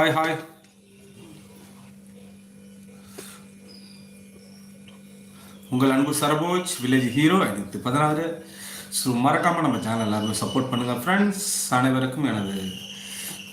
Hi hi உங்கள் அன்பு Serfoji village hero ஐநூற்றி பதினாறு. ஸோ மறக்காமல் நம்ம சேனல் எல்லாருமே சப்போர்ட் பண்ணுங்கள் ஃப்ரெண்ட்ஸ் அனைவருக்கும் எனது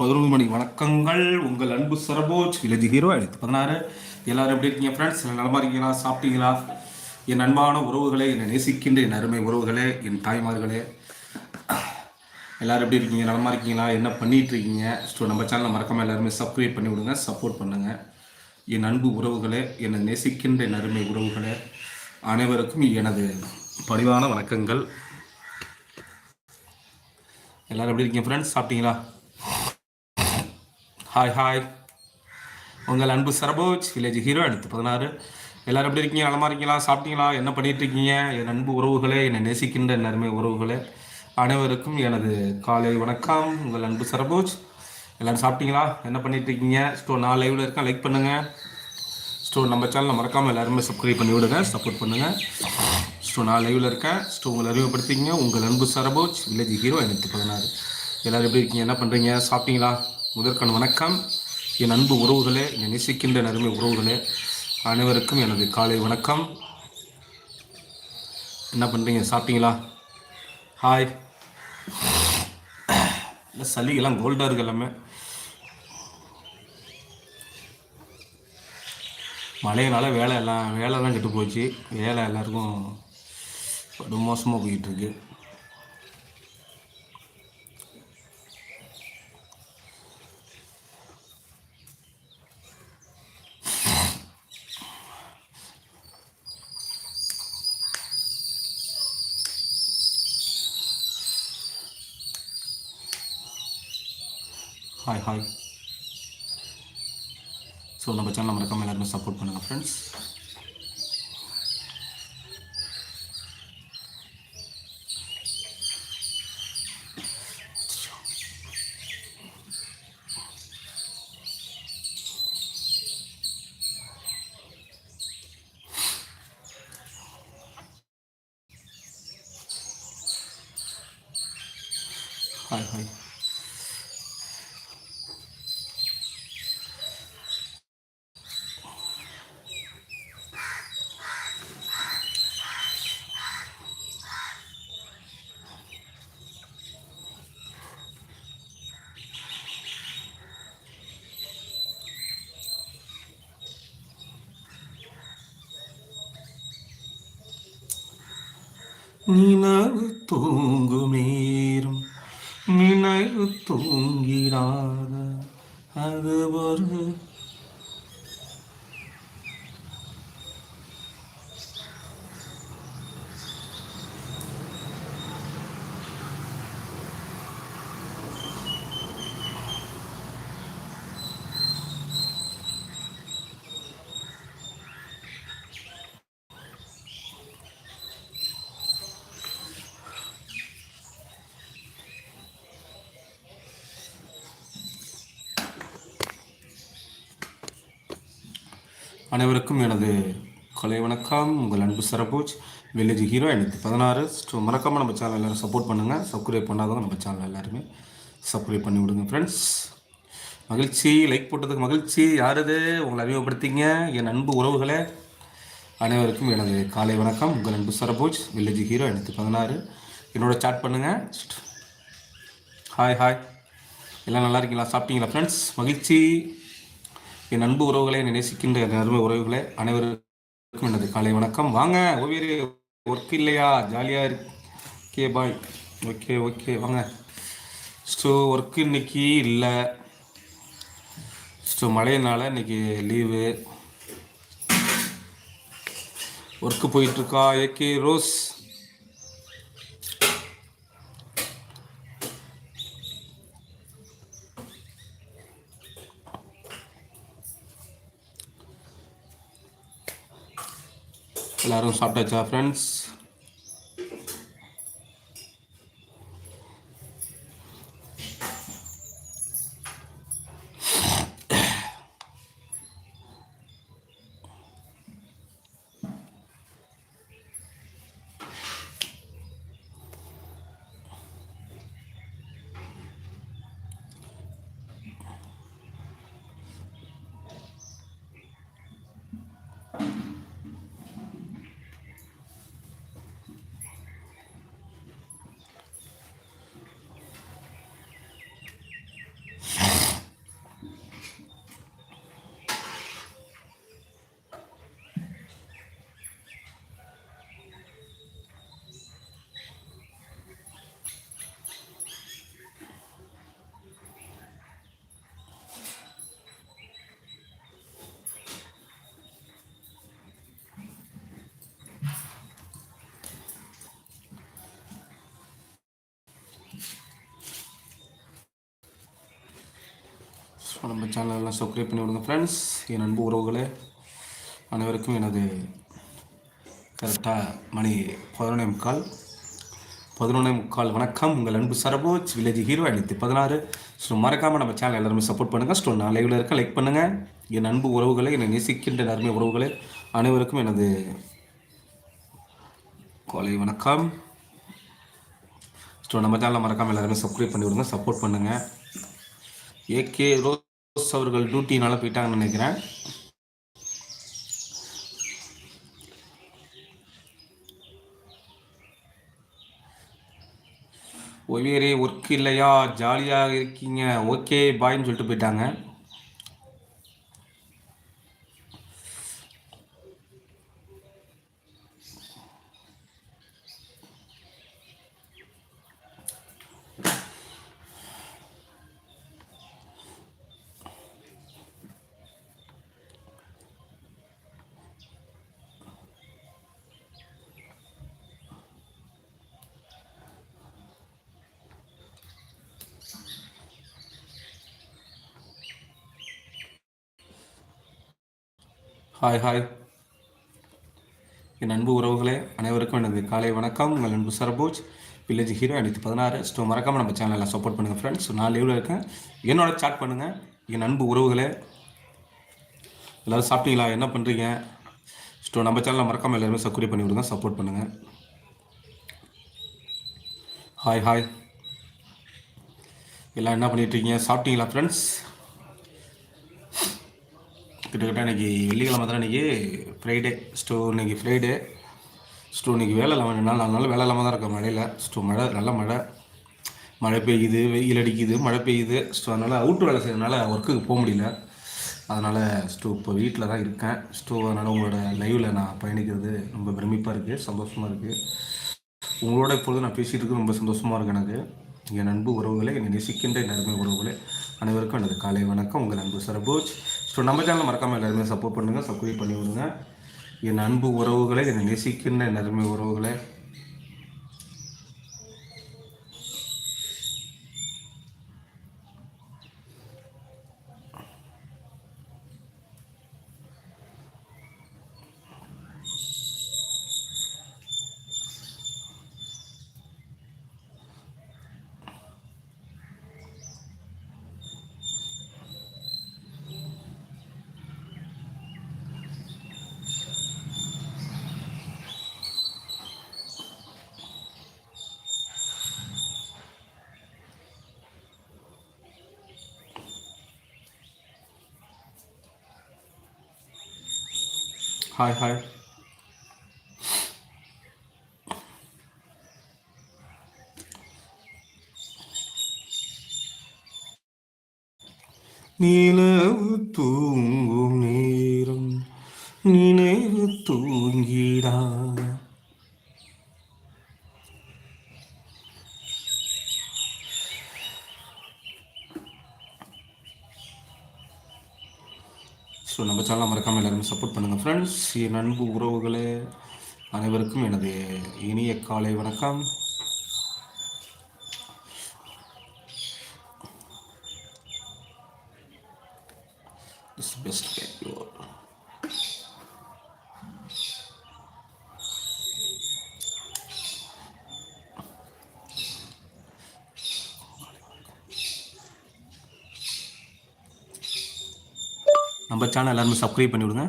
பதினொன்று மணி வணக்கங்கள். உங்கள் அன்பு சரபோஜ் வில்லேஜ் ஹீரோ ஐநூற்றி பதினாறு. எல்லாரும் எப்படி இருக்கீங்க ஃப்ரெண்ட்ஸ் நலமா இருக்கீங்களா? சாப்பிட்டீங்களா? என் அன்பான உறவுகளே என்னை நேசிக்கின்ற என் அருமை உறவுகளே என் தாய்மார்களே. எல்லோரும் எப்படி இருக்கீங்க? நலமா இருக்கீங்களா? என்ன பண்ணிகிட்டு இருக்கீங்க ஸோ நம்ம சேனலை மறக்காமல் எல்லாருமே சப்ஸ்கிரைப் பண்ணி விடுங்க சப்போர்ட் பண்ணுங்கள் என் அன்பு உறவுகளே என்னை நேசிக்கின்ற என் அருமை உறவுகளே அனைவருக்கும் எனது பணிவான வணக்கங்கள். எல்லோரும் எப்படி இருக்கீங்க ஃப்ரெண்ட்ஸ் சாப்பிட்டீங்களா? ஹாய் ஹாய் உங்கள் அன்பு சரபோஜ் வில்லேஜ் ஹீரோ அடுத்து பதினாறு. எல்லோரும் எப்படி இருக்கீங்க? நலமா இருக்கீங்களா? சாப்பிட்டீங்களா? என்ன பண்ணிகிட்ருக்கீங்க என் அன்பு உறவுகளே என்னை நேசிக்கின்ற என் அருமை உறவுகளே. அனைவருக்கும் எனது காலை வணக்கம். உங்கள் அன்பு சரபோஜ். எல்லோரும் சாப்பிட்டீங்களா? என்ன பண்ணிட்டு இருக்கீங்க ஸ்டோ நான் லைவ்ல இருக்கேன். லைக் பண்ணுங்க. ஸ்டோ நம்ம சேனலை மறக்காமல் எல்லாருமே சப்ஸ்கிரைப் பண்ணி விடுங்க. சப்போர்ட் பண்ணுங்க. ஸ்டோ நான் லைவ்ல இருக்கேன். ஸ்டோ உங்களை அறிமுகப்படுத்திங்க உங்கள் அன்பு சரபோஜ். வில்லேஜ் ஹீரோ ஐநூற்றி பதினாறு. எல்லோரும் எப்படி இருக்கீங்க? என்ன பண்ணுறீங்க சாப்பிட்டீங்களா? முதற்கண் வணக்கம். என் அன்பு உறவுகளே என்னை நேசிக்கின்ற என் அருமை உறவுகளே அனைவருக்கும் எனது காலை வணக்கம். என்ன பண்ணுறீங்க சாப்பிட்டீங்களா? ஹாய் இல்லை சளிகெல்லாம் கோல்டாக இருக்கு எல்லாமே. மழையினால வேலை எல்லாம் வேலைலாம் கெட்டு போச்சு. வேலை எல்லாருக்கும் ரொம்ப மோசமாக போயிட்டுருக்கு ஹாய் ஹாய் ஸோ நம்ம சேனல் மறக்காம எல்லாருமே சப்போர்ட் பண்ணுங்கள் ஃப்ரெண்ட்ஸ் ஹாய் ஹாய் நினைவு தூங்குமேறும் நினைவு தூங்கிடாத அது ஒரு அனைவருக்கும் எனது கலை வணக்கம். உங்கள் அன்பு சரபோஜ் வில்லேஜ் ஹீரோ எனக்கு பதினாறு. ஸோ மறக்காமல் நம்ம சேனல் எல்லோரும் சப்போர்ட் பண்ணுங்கள் சப்ஸ்கிரைப் பண்ணாதவங்க நம்ம சேனல் எல்லாருமே சப்ஸ்கிரைப் பண்ணி விடுங்க ஃப்ரெண்ட்ஸ் மகிழ்ச்சி. லைக் போட்டதுக்கு மகிழ்ச்சி. யார் இது? உங்களை அறிமுகப்படுத்திங்க. என் அன்பு உறவுகளே. அனைவருக்கும் எனது காலை வணக்கம். உங்கள் அன்பு சரபோஜ் வில்லேஜ் ஹீரோ எனக்கு பதினாறு. என்னோட சாட் பண்ணுங்கள் ஹாய் ஹாய் எல்லாம் நல்லா இருக்கீங்களா? சாப்பிட்டீங்களா ஃப்ரெண்ட்ஸ் மகிழ்ச்சி. என் அன்பு உறவுகளை நினைசிக்கின்ற நேசிக்கின்ற என் அருமை உறவுகளே அனைவருக்கும் எனது காலை வணக்கம். வாங்க ஓவியர் ஒர்க் இல்லையா? ஜாலியாக இருக்கே பாய் ஓகே ஓகே வாங்க. ஸோ ஒர்க்கு இன்னைக்கு இல்லை. ஸோ மழையினால இன்னைக்கு லீவு ஒர்க்கு போயிட்டுருக்கா ஏகே ரோஸ் எல்லாரும் சாப்பிட்டாச்சா ஃப்ரெண்ட்ஸ் நம்ம சேனலெல்லாம் சப்ஸ்கிரைப் பண்ணி விடுங்க ஃப்ரெண்ட்ஸ் என் அன்பு உறவுகளே அனைவருக்கும் எனது கரெக்டாக மணி பதினொன்றே முக்கால் பதினொன்றே முக்கால் வணக்கம். உங்கள் அன்பு சரபோஜ் வில்லேஜ் ஹீரோ ஐநூற்றி பதினாறு. ஸோ மறக்காமல் நம்ம சேனல் எல்லாருமே சப்போர்ட் பண்ணுங்கள் ஸோ நான் லைவில் இருக்க லைக் பண்ணுங்கள் என் அன்பு உறவுகளை என்னை நேசிக்கின்ற நன்மை உறவுகளே அனைவருக்கும் எனது காலை வணக்கம். ஸோ நம்ம சேனலில் மறக்காமல் எல்லாருமே சப்ஸ்கிரைப் பண்ணி விடுங்க சப்போர்ட் பண்ணுங்கள் ஏகே ரோஸ் அவர்கள் டியூட்டினால போயிட்டாங்கன்னு நினைக்கிறேன். ஒவ்வொரு ஒர்க் இல்லையா? ஜாலியாக இருக்கீங்க. ஓகே பாய்ன்னு சொல்லிட்டு போயிட்டாங்க. ஹாய் ஹாய் என் அன்பு உறவுகளே அனைவருக்கும் எனது காலை வணக்கம். உங்கள் அன்பு சரபோஜ் வில்லேஜ் ஹீரோ அனைத்து பதினாறு. ஸோ மறக்காமல் நம்ம சேனலில் சப்போர்ட் பண்ணுங்கள் ஃப்ரெண்ட்ஸ் நான் லீவில் இருக்கேன். என்னோட சாட் பண்ணுங்கள் என் அன்பு உறவுகளே எல்லோரும் சாப்பிட்டீங்களா? என்ன பண்ணுறீங்க ஸோ நம்ம சேனலில் மறக்காமல் எல்லாருமே சப்ஸ்கிரைப் பண்ணி விடுங்க சப்போர்ட் பண்ணுங்கள் ஹாய் ஹாய் எல்லாம் என்ன பண்ணிட்டு இருக்கீங்க? சாப்பிட்டீங்களா ஃப்ரெண்ட்ஸ் கிட்டத்தட்ட இன்னைக்கு வெள்ளிக்கிழமை தான் இன்னைக்கு ஃப்ரைடே ஸ்டோ இன்னைக்கு ஃப்ரைடே ஸ்டோ இன்னைக்கு வேலை இல்லாமல் ரெண்டு நாள் நாலு நாள் வேலை இல்லாமல் தான் இருக்கேன் மழையில். ஸ்டோ மழை நல்ல மழை. மழை பெய்யுது வெயில் அடிக்குது மழை பெய்யுது. ஸோ அதனால் அவுட்டு வேலை செய்யறதுனால ஒர்க்குக்கு போக முடியல. அதனால் ஸ்டோ இப்போ வீட்டில் தான் இருக்கேன். ஸ்டோ அதனால் உங்களோட லைவில் நான் பயணிக்கிறது ரொம்ப பிரமிப்பாக இருக்குது சந்தோஷமாக இருக்குது உங்களோட இப்பொழுது நான் பேசிகிட்டு இருக்கு ரொம்ப சந்தோஷமாக இருக்குது எனக்கு. என் அன்பு உறவுகளே என்னை நேசிக்கின்ற என் அருமை உறவுகளே அனைவருக்கும் எனது காலை வணக்கம். உங்கள் அன்பு சரபோஜ். ஸோ நம்ம சேனல் மறக்காமல் எல்லாருமே சப்போர்ட் பண்ணுங்கள் சப்ஸ்கிரைப் பண்ணி விடுங்க என் அன்பு உறவுகளை என்னை நேசிக்கின்ற என் உறவுகளை ஹாய் ஹாய் நிலவு தூங்கும் நேரம் நினைவு தூங்கிடா ஸோ நம்ம சேனலை மறக்காமல் எல்லாருமே சப்போர்ட் பண்ணுங்கள் ஃப்ரெண்ட்ஸ் என் அன்பு உறவுகளே அனைவருக்கும் எனது இனிய காலை வணக்கம். சேனல் எல்லாருமே சப்ஸ்கிரைப் பண்ணி விடுங்க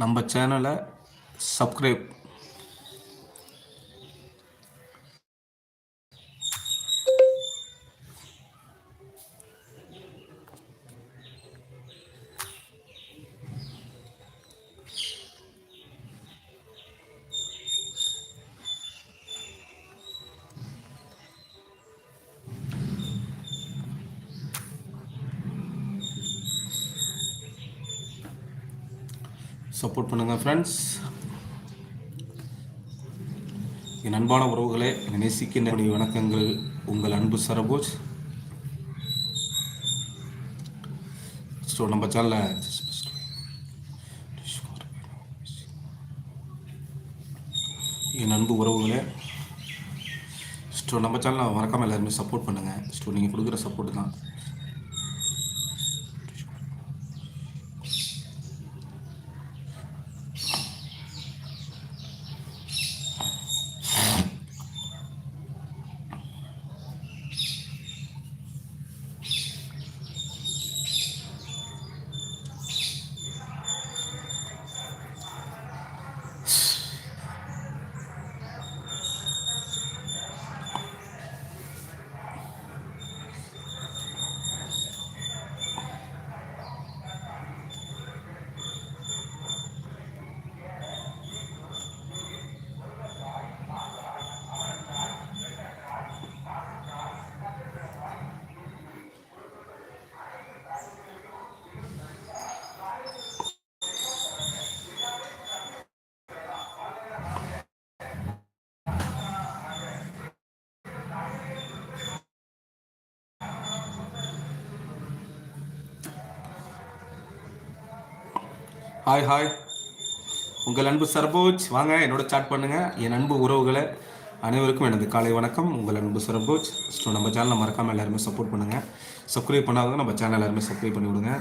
நம்ம சேனலை சப்ஸ்கிரைப் சப்போர்ட் பண்ணுங்கள் ஃப்ரெண்ட்ஸ் என் அன்பான உறவுகளே என்னை நேசிக்கின்ற வணக்கங்கள் உங்கள் அன்பு சரபோஜ். ஸோ நம்ம சேனலில் என் அன்பு உறவுகளே ஸோ நம்ம சேனலில் மறக்காமல் எல்லாருமே சப்போர்ட் பண்ணுங்கள் ஸோ நீங்கள் கொடுக்குற சப்போர்ட் தான். ஹாய் ஹாய் உங்கள் அன்பு சரபோஜ். வாங்க என்னோட சாட் பண்ணுங்க. என் அன்பு உறவுகளை அனைவருக்கும் எனது காலை வணக்கம். உங்கள் அன்பு சரபோஜ். ஸோ நம்ம சேனலை மறக்காமல் எல்லாருமே சப்போர்ட் பண்ணுங்கள் சப்ஸ்கிரைப் பண்ணாதவங்க நம்ம சேனல் எல்லாருமே சப்ஸ்கிரைப் பண்ணி விடுங்க.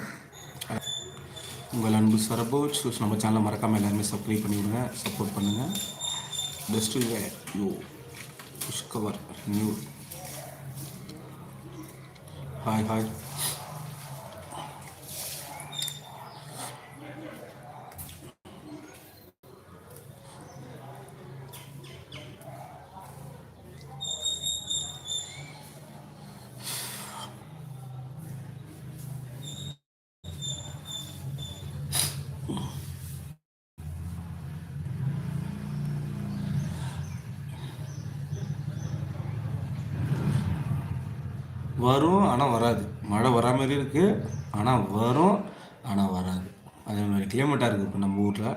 உங்கள் அன்பு சரபோஜ். ஸோ நம்ம சேனலை மறக்காமல் எல்லாருமே சப்ஸ்கிரைப் பண்ணி விடுங்க. சப்போர்ட் பண்ணுங்கள் பெஸ்ட் யூ புஷ்கவர் நியூ ஹாய் ஹாய் வரும் ஆனால் வராது மழை வரா மாதிரி இருக்குது ஆனால் வரும் ஆனால் வராது. அதே மாதிரி கிளைமேட்டாக இருக்குது இப்போ நம்ம ஊரில்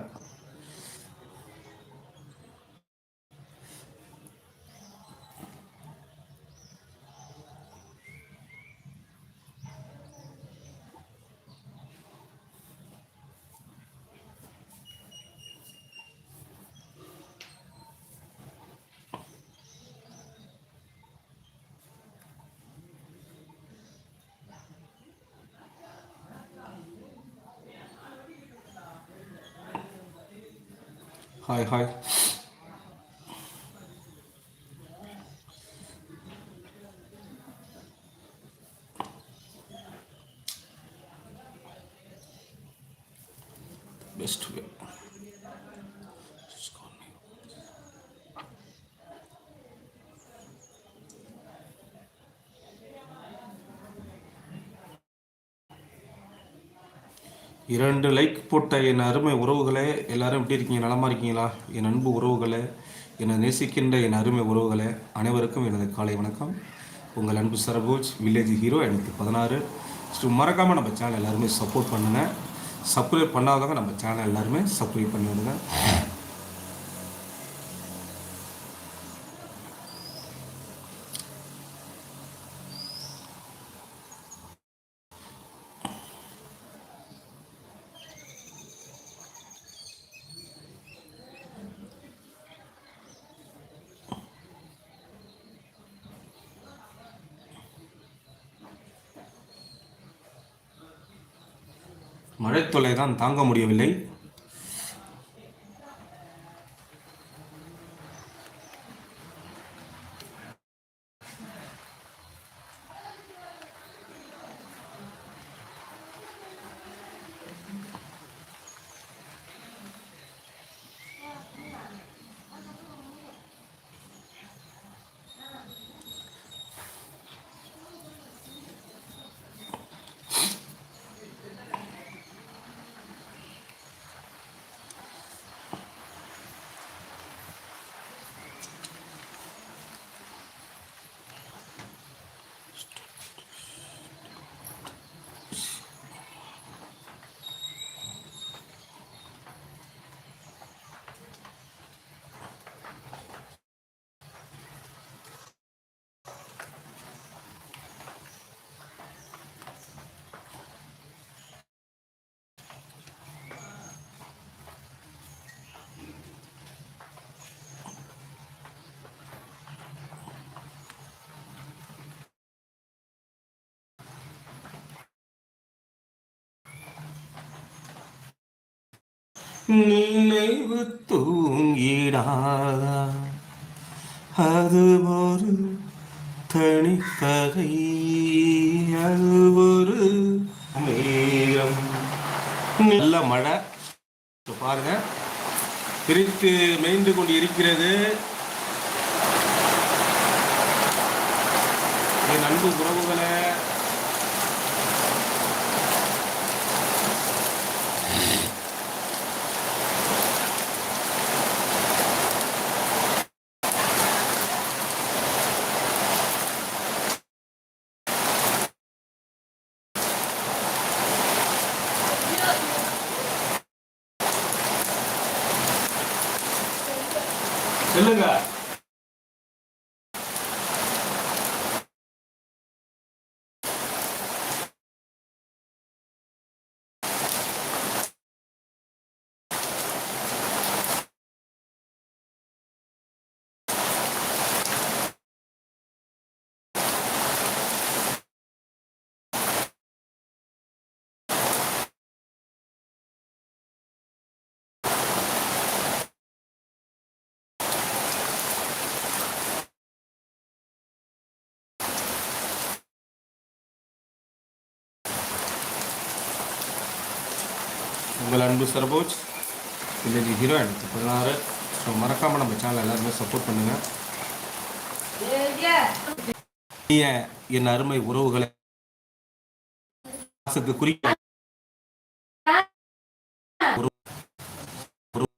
ஹாய் ஹாய் பெஸ்ட் வே இரண்டு லைக் போட்ட என் அருமை உறவுகளே எல்லாரும் எப்படி இருக்கீங்க? நலமா இருக்கீங்களா? என் அன்பு உறவுகளே என்னை நேசிக்கின்ற என் அருமை உறவுகளே அனைவருக்கும் எனது காலை வணக்கம். உங்கள் அன்பு சரபோஜ் வில்லேஜ் ஹீரோ எனக்கு பதினாறு. ஸோ மறக்காமல் நம்ம சேனல் எல்லாருமே சப்போர்ட் பண்ணுங்கள் சப்ஸ்கிரைப் பண்ணாதவங்க நம்ம சேனல் எல்லாருமே சப்ஸ்கிரைப் பண்ணிவிடுங்க தொல்லை தான் தாங்க முடியவில்லை. நினைவு தூங்கிடாதா? அது ஒரு தனிக்கதை. அது ஒரு நேரம் நல்ல மழை. பாருங்க. பிரித்து மேய்ந்து கொண்டு இருக்கிறது என் அன்பு உறவுகளை சொல்லுங்க உங்கள் அன்பு சரபோஜ் வில்லேஜ் ஹீரோ எடுத்து பதினாறு. ஸோ மறக்காமல் நம்ம சேனல் எல்லாருமே சப்போர்ட் பண்ணுங்கள் என் அருமை உறவுகளை மாசுக்கு குறிக்க ஒரு- ஒரு-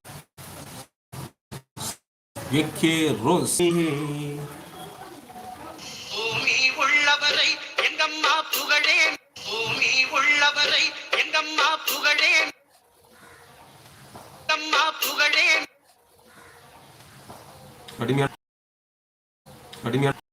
Cariño.